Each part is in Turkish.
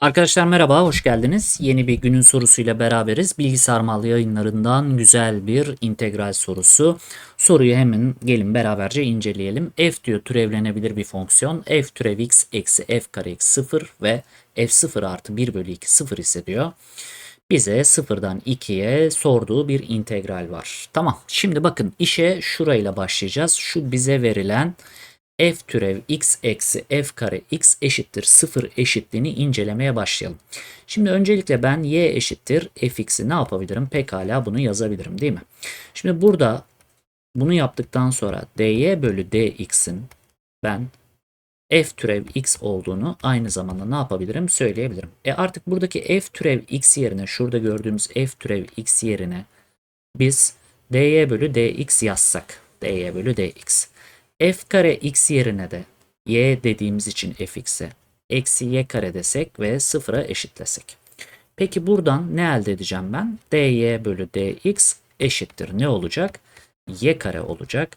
Arkadaşlar merhaba, hoş geldiniz. Yeni bir günün sorusuyla beraberiz. Bilgisayar Mal yayınlarından güzel bir integral sorusu. Soruyu hemen gelin beraberce inceleyelim. F diyor türevlenebilir bir fonksiyon. F türev x eksi f kare x 0 ve f0 artı 1 bölü 2 0 ise diyor. Bize 0'dan 2'ye sorduğu bir integral var. Tamam, şimdi bakın işe şurayla başlayacağız. Şu bize verilen f türev x eksi f kare x eşittir 0 eşitliğini incelemeye başlayalım. Şimdi öncelikle ben y eşittir fx'i ne yapabilirim? Pekala bunu yazabilirim değil mi? Şimdi burada bunu yaptıktan sonra dy bölü dx'in ben f türev x olduğunu aynı zamanda ne yapabilirim söyleyebilirim. E artık buradaki f türev x yerine şurada gördüğümüz f türev x yerine biz dy bölü dx yazsak dy bölü dx f kare x yerine de y dediğimiz için fx'e eksi y kare desek ve sıfıra eşitlesek. Peki buradan ne elde edeceğim ben? dy bölü dx eşittir ne olacak? y kare olacak.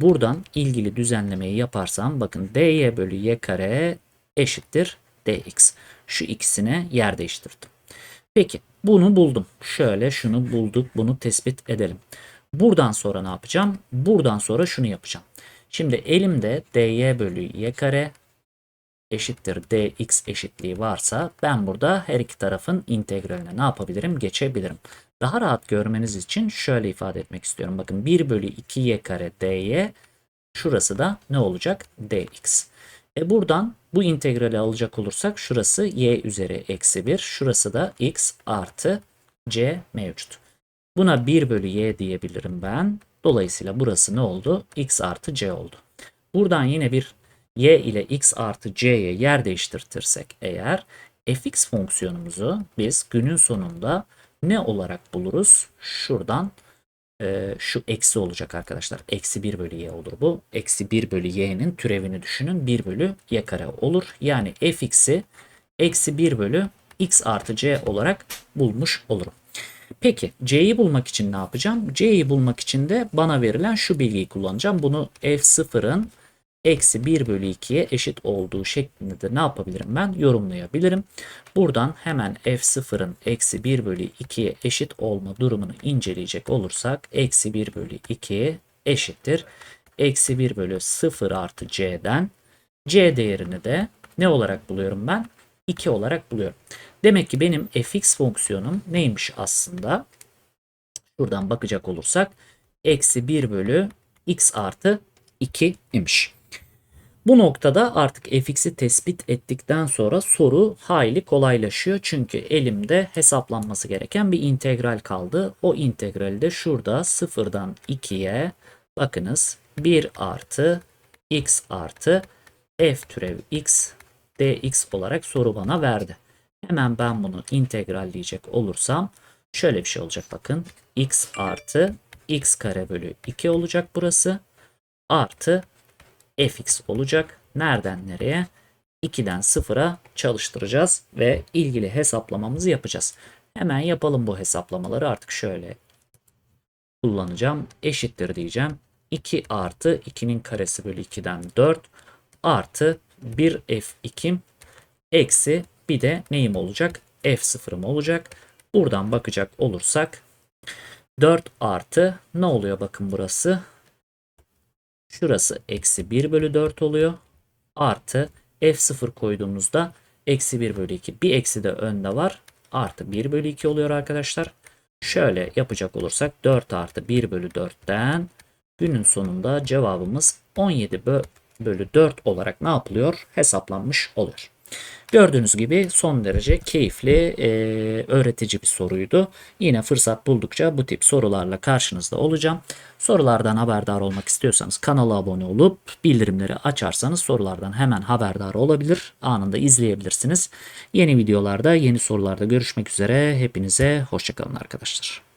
Buradan ilgili düzenlemeyi yaparsam bakın dy bölü y kare eşittir dx. Şu ikisine yer değiştirdim. Peki bunu buldum. Şöyle şunu bulduk bunu tespit edelim. Buradan sonra ne yapacağım? Buradan sonra şunu yapacağım. Şimdi elimde dy bölü y kare eşittir dx eşitliği varsa ben burada her iki tarafın integraline ne yapabilirim? Geçebilirim. Daha rahat görmeniz için şöyle ifade etmek istiyorum. Bakın 1 bölü 2y kare dy şurası da ne olacak? dx. E buradan bu integrali alacak olursak şurası y üzeri eksi 1. Şurası da x artı c mevcut. Buna 1 bölü y diyebilirim ben. Dolayısıyla burası ne oldu? x artı c oldu. Buradan yine bir y ile x artı c'ye yer değiştirtirsek eğer fx fonksiyonumuzu biz günün sonunda ne olarak buluruz? Şuradan e, şu eksi olacak arkadaşlar. Eksi 1 bölü y olur bu. Eksi 1 bölü y'nin türevini düşünün. 1 bölü y kare olur. Yani fx'i eksi 1 bölü x artı c olarak bulmuş olurum. Peki C'yi bulmak için ne yapacağım? C'yi bulmak için de bana verilen şu bilgiyi kullanacağım. Bunu f0'ın eksi 1 bölü 2'ye eşit olduğu şeklinde de ne yapabilirim ben? Yorumlayabilirim. Buradan hemen f0'ın eksi 1 bölü 2'ye eşit olma durumunu inceleyecek olursak eksi 1 bölü 2 eşittir. Eksi 1 bölü 0 artı c'den c değerini de ne olarak buluyorum ben? 2 olarak buluyorum. Demek ki benim fx fonksiyonum neymiş aslında? Şuradan bakacak olursak eksi 1 bölü x artı 2 imiş. Bu noktada artık fx'i tespit ettikten sonra soru hayli kolaylaşıyor. Çünkü elimde hesaplanması gereken bir integral kaldı. O integrali de şurada 0'dan 2'ye bakınız 1 artı x artı f türev x dx olarak soru bana verdi. Hemen ben bunu integralleyecek olursam şöyle bir şey olacak bakın. x artı x kare bölü 2 olacak burası. Artı fx olacak. Nereden nereye? 2'den 0'a çalıştıracağız ve ilgili hesaplamamızı yapacağız. Hemen yapalım bu hesaplamaları artık şöyle kullanacağım. Eşittir diyeceğim. 2 artı 2'nin karesi bölü 2'den 4 artı 1 f2 eksi bir de neyim olacak? F0'ım olacak. Buradan bakacak olursak 4 artı ne oluyor bakın burası? Şurası eksi 1 bölü 4 oluyor. Artı F0 koyduğumuzda eksi 1 bölü 2. Bir eksi de önde var. Artı 1 bölü 2 oluyor arkadaşlar. Şöyle yapacak olursak 4 artı 1 bölü 4'ten günün sonunda cevabımız 17 bölü 4 olarak ne yapılıyor? Hesaplanmış oluyor. Gördüğünüz gibi son derece keyifli, e, öğretici bir soruydu. Yine fırsat buldukça bu tip sorularla karşınızda olacağım. Sorulardan haberdar olmak istiyorsanız kanala abone olup bildirimleri açarsanız sorulardan hemen haberdar olabilir. Anında izleyebilirsiniz. Yeni videolarda, yeni sorularda görüşmek üzere. Hepinize hoşçakalın arkadaşlar.